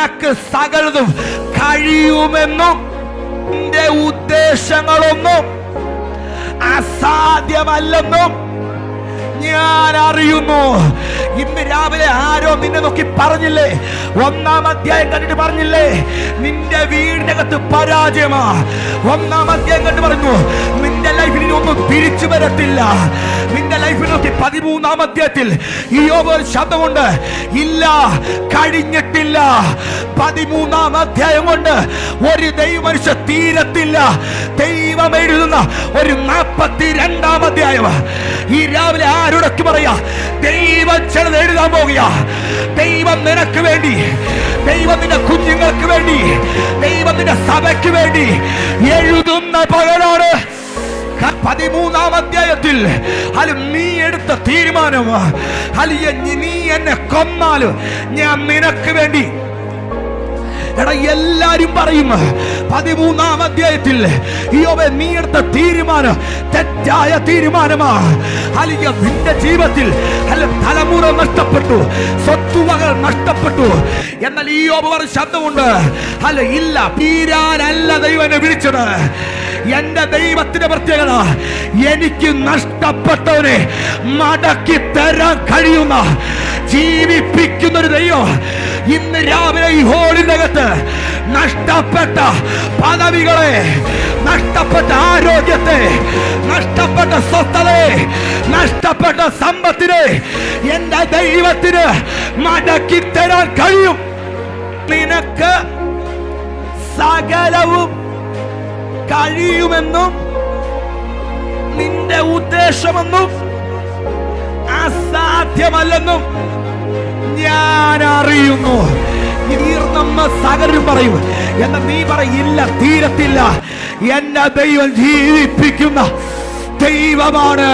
നിനക്ക് സകലതും കഴിയുമെന്നും നിന്റെ ഉദ്ദേശങ്ങളൊന്നും അസാധ്യമല്ലെന്നും ഞാൻ അറിയുന്നു. ഇന്ന് രാവിലെ ആരോ നിന്നെ നോക്കി പറഞ്ഞില്ലേ? ഒന്നാം അധ്യായം കണ്ടിട്ട് പറഞ്ഞില്ലേ? നിന്റെ വീടിനകത്ത് പരാജയമാ. ഒന്നാം അധ്യായം കണ്ടു പറഞ്ഞു നിന്റെ ലൈഫിൽ ഒന്നും തിരിച്ചു വരത്തില്ല. നിന്റെ പതിമൂന്നാം അധ്യായത്തിൽ ഈ ഒരു ശബ്ദമുണ്ട് ഇല്ല കഴിഞ്ഞിട്ടില്ല. പതിമൂന്നാം അധ്യായം കൊണ്ട് ഒരു ദൈവമനുഷ്യ തീരത്തില്ല. ദൈവം എഴുതുന്ന ഒരു നാൽപ്പത്തി രണ്ടാം അധ്യായം. ഈ രാവിലെ ആരോടൊക്കെ പറയാ ദൈവം ചിലത് എഴുതാൻ പോകുക. ദൈവം നിനക്ക് വേണ്ടി ദൈവം നിന്റെ കുഞ്ഞുങ്ങൾക്ക് വേണ്ടി ദൈവം നിന്റെ സഭയ്ക്ക് വേണ്ടി എഴുതുന്ന പകലാണ് പതിമൂന്നാം അധ്യായത്തിൽ അല്ല നീ എടുത്ത തീരുമാനം അല്ല നീ എന്നെ കൊന്നാലും ഞാൻ നിനക്ക് വേണ്ടി. എല്ലാരും പറയും പതിമൂന്നാം അധ്യായത്തിൽ നീ എടുത്ത തീരുമാനം തെറ്റായ തീരുമാനമാ. നിന്റെ ജീവിതത്തിൽ അല്ല തലമുറ നഷ്ടപ്പെട്ടു സ്വത്തുവകൾ നഷ്ടപ്പെട്ടു. എന്നാൽ ഈ യോബ് ശബ്ദമുണ്ട് അല്ല ഇല്ല തീരാനല്ല ദൈവനെ വിളിച്ചത്. എന്റെ ദൈവത്തിന്റെ പ്രത്യേകത എനിക്ക് നഷ്ടപ്പെട്ടവനെ മടക്കി തരാൻ കഴിയുന്ന ജീവിപ്പിക്കുന്ന ഒരു ദൈവം ഇന്ന് രാവിലെ ഈ ഹോളിനകത്ത് നഷ്ടപ്പെട്ട പദവികളെ നഷ്ടപ്പെട്ട ആരോഗ്യത്തെ നഷ്ടപ്പെട്ട സ്വസ്ഥതയെ നഷ്ടപ്പെട്ട സമ്പത്തിനെ എന്റെ ദൈവത്തിന് മടക്കി തരാൻ കഴിയും. നിനക്ക് സകലവും കഴിയുമെന്നും നിന്റെ ഉദ്ദേശമെന്നും അസാധ്യമല്ലെന്നും ഞാൻ അറിയുന്നു തീർന്നെന്ന് സകലരും പറയും. എന്ന നീ പറയില്ല തീരത്തില്ല. എന്നെ ദൈവം ജീവിപ്പിക്കുന്ന ദൈവമാണ്.